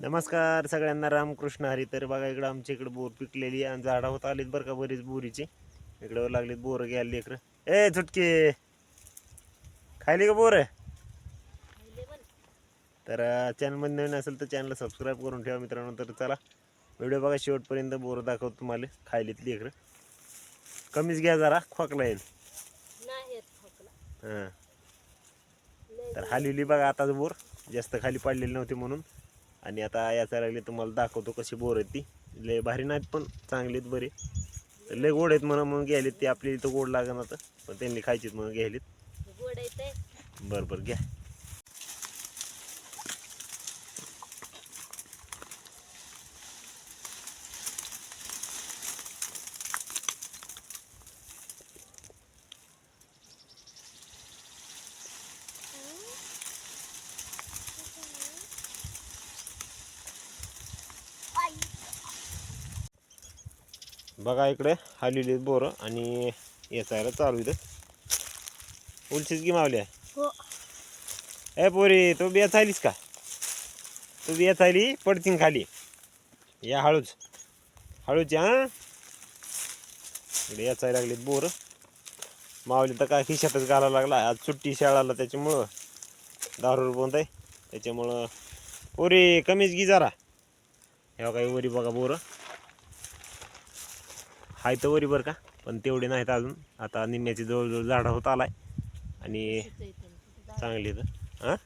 नमस्कार सगळ्यांना रामकृष्ण हरी. तर बघा इकडं आमच्या इकडं बोर पिकलेली आहे आणि झाडं होत आलीत बरं का बरीच बोरीची. इकडं लागलीत बोरं घ्यायला लेकरं. ए चुटके खायली का बोर? तर चॅनलमध्ये नवीन असेल तर चॅनलला सबस्क्राईब करून ठेवा मित्रांनो. तर चला व्हिडिओ बघा शेवटपर्यंत बोरं दाखवतो तुम्हाला. खायलीत लेकरं. कमीच घ्या जरा खोकला येईल. हां. तर हलवली बघा आताच बोर. जास्त खाली पडलेली नव्हती म्हणून. आणि आता याचा लागले तुम्हाला दाखवतो कशी बोर आहेत ती. लय भारी नाहीत पण चांगलीत बरे. लय गोड आहेत म्हणून म्हणून घ्यायलेत ती आपली इथं गोड लागणार तर. पण त्यांनी खायचीत म्हणून घ्यायलेत. बरं बरं घ्या. बघा इकडे हलवली बोरं आणि याचायला चालू इथं. उलशीच की मावली आहे हो. ए पोरी तू बिया चालीस का? तू बिया चाली पडतीन खाली. या हळूच. हळूच हा. इकडे याचायला लागलीत बोर. मावली तर काय खिशातच घालायला लागला. आज सुट्टी शाळाला त्याच्यामुळं दारू बंद आहे त्याच्यामुळं पोरी कमीच घी जरा. ह्या काही वरी बघा बोरं. हाय तर वरी बरं का पण तेवढे नाहीत अजून. आता निम्म्याची जवळजवळ झाडं होत आलाय. आणि चांगली तर हां?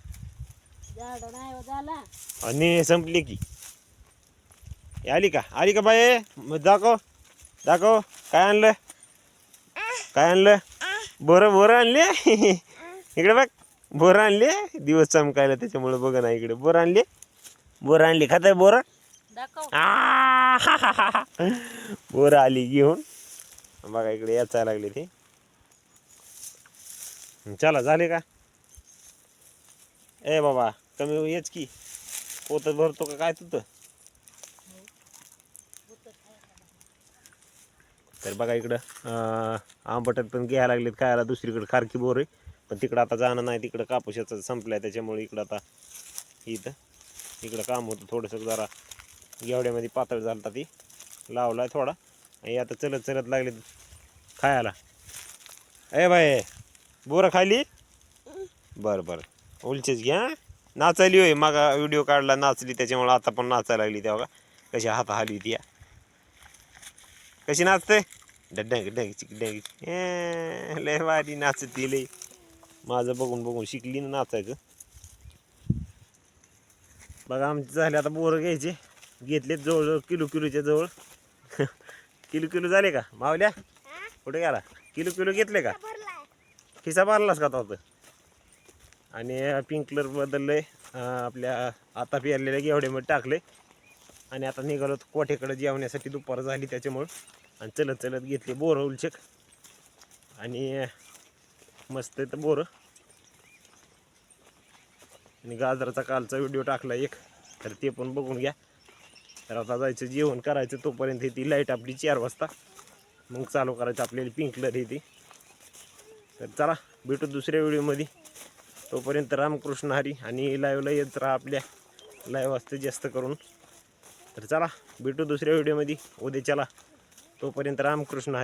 हो आणि संपली की. आली का? आली का बाई? दाखव दाखव. काय आणलं? काय आणलं? बोरं बोरं आणले? इकडे बघ. बोरं आणले? दिवस चमकायला त्याच्यामुळे बघ ना इकडे. बोरं आणले? बोरं आणली खात बोरं? दाखव. आ आली घेऊन. बघा इकडे याचा लागली ती. चला झाले का? ए बाबा कमी येच की. पोत भरतो का काय तुझं तर बघा इकडं अं, आंबटत पण घ्यायला लागलेत खायला. दुसरीकडे खारकी बोर आहे. पण तिकडं आता जाणं नाही. तिकडं कापूसाचं संपलं आहे त्याच्यामुळे इकडं आता इथं इकडं काम होतं थोडंसं जरा. गेवड्यामध्ये पातळ झालता ती. लावलाय थोडा. आणि आता चलत चलत लागले खायला. ए बाय बोरं खाली बरं बरं. उलचेच घ्या नाचायली होय मागा व्हिडिओ काढला नाचली त्याच्यामुळे आता पण नाचायला लागली तेव्हा कशी हात हाली ती कशी नाचते? डग डंग चिक डंग ए, लय भारी नाचती लय. माझं बघून बघून शिकली ना नाचायचं. बघा आमचे झाले आता बोरं घ्यायचे. घेतलेत जवळजवळ किलो किलोच्या जवळ. किलो किलो झाले का? मावल्या कुठे गेला? किलो किलो घेतले का? खिसा भरलास का तो? आणि पिंक कलर बदलले आपल्या आता पिरलेल्या गेवड्यामध्ये टाकले. आणि आता निघालो कोठेकडे जेवण्यासाठी दुपार झाली त्याच्यामुळं. आणि चलत चलत घेतले बोरं उलचक. आणि मस्त आहे तर बोरं. आणि गाजराचा कालचा व्हिडिओ टाकला एक. तर ते पण बघून घ्या. तर आता जायचं जेवण करायचं तोपर्यंत ती लाइट आपली चार वाजता. मग चालू करायचं आपल्याला पिंक कलर ही ती. तर चला भेटू दुसऱ्या व्हिडिओमध्ये तोपर्यंत रामकृष्ण हरी आणि लाईव्हला येत राहा आपल्या लाईव्ह वाजते जास्त करून. तर चला भेटू दुसऱ्या व्हिडिओमध्ये उद्या चला. तोपर्यंत रामकृष्ण हरी.